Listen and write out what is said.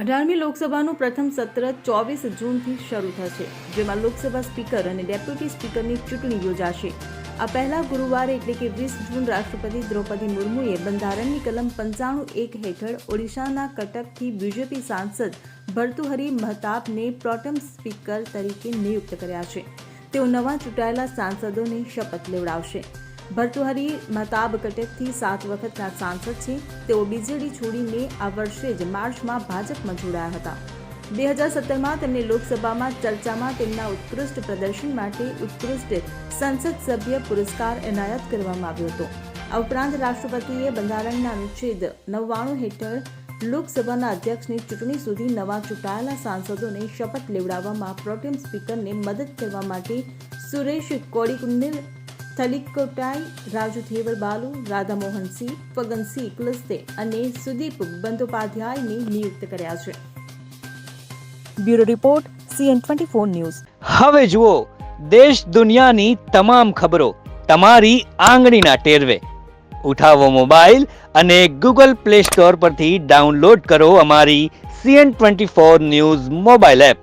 અઢારમી લોકસભાનું પ્રથમ સત્ર ચોવીસ જૂનથી શરૂ થશે, જેમાં લોકસભા સ્પીકર અને ડેપ્યુટી સ્પીકરની ચૂંટણી યોજાશે. આ પહેલા ગુરુવારે એટલે કે વીસ જૂન રાષ્ટ્રપતિ દ્રૌપદી મુર્મુએ બંધારણની કલમ પંચાણું એક હેઠળ ઓડિશાના કટકથી બીજેપી સાંસદ ભર્તુહરી મહતાબને પ્રોટમ સ્પીકર તરીકે નિયુક્ત કર્યા છે. તેઓ નવા ચૂંટાયેલા સાંસદોને શપથ લેવડાવશે. ભર્તુહરી મહતાબ કટકથી સાત વખતના સાંસદ છે. તેઓ બીજેડી છોડીને આ વર્ષે જ માર્ચમાં ભાજપમાં જોડાયા હતા. બે હજાર સત્તરમાં તેમને લોકસભામાં ચર્ચામાં તેમના ઉત્કૃષ્ટ પ્રદર્શન માટે ઉત્કૃષ્ટ સંસદ સભ્ય પુરસ્કાર એનાયત કરવામાં આવ્યો હતો. આ ઉપરાંત રાષ્ટ્રપતિએ બંધારણના અનુચ્છેદ નવ્વાણું હેઠળ લોકસભાના અધ્યક્ષની ચૂંટણી સુધી નવા ચૂંટાયેલા સાંસદોને શપથ લેવડાવવામાં પ્રોટેમ સ્પીકરને મદદ કરવા માટે સુરેશ કોડીકુંડિલ કોટાઈ, રાજુ થેવર બાલુ, રાધામોહન સિંહ ફગનસિંહ કુલસ્તે અને સુદીપ બંદોપાધ્યાયને નિયુક્ત કર્યા છે. Bureau report, CN twenty four news. હવે જુઓ, દેશ દુનિયાની તમામ ખબરો તમારી આંગળીના ટેરવે. ઉઠાવો મોબાઈલ અને ગૂગલ પ્લે સ્ટોર પરથી ડાઉનલોડ કરો અમારી CN twenty four news mobile app.